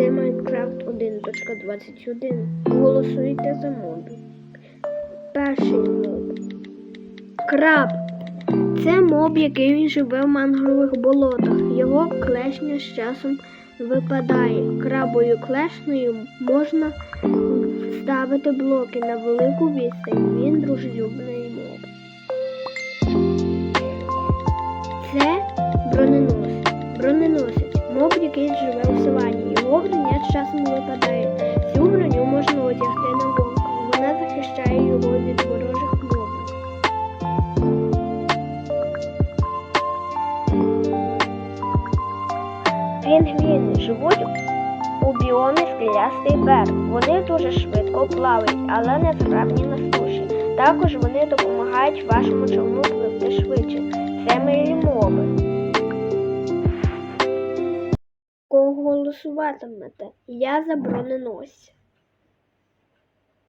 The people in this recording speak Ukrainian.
Це Майнкрафт 1.21. Голосуйте за моби. Перший моб. Краб. Це моб, який він живе в мангрових болотах. Його клешня з часом випадає. Крабою клешнею можна ставити блоки на велику відстань. Він дружелюбний моб. Це броненосець. Броненосець. Моб, який живе у савані. Часом випадає. Цю броню можна одягти на вовка. Вона захищає його від ворожих мобів. Пінгвіни живуть у біомі скелястий берег. Вони дуже швидко плавають, але не справні на суші. Також вони допомагають вашому човну пливти швидше. Це милі мови. Голосуватимете? Я за броненосця.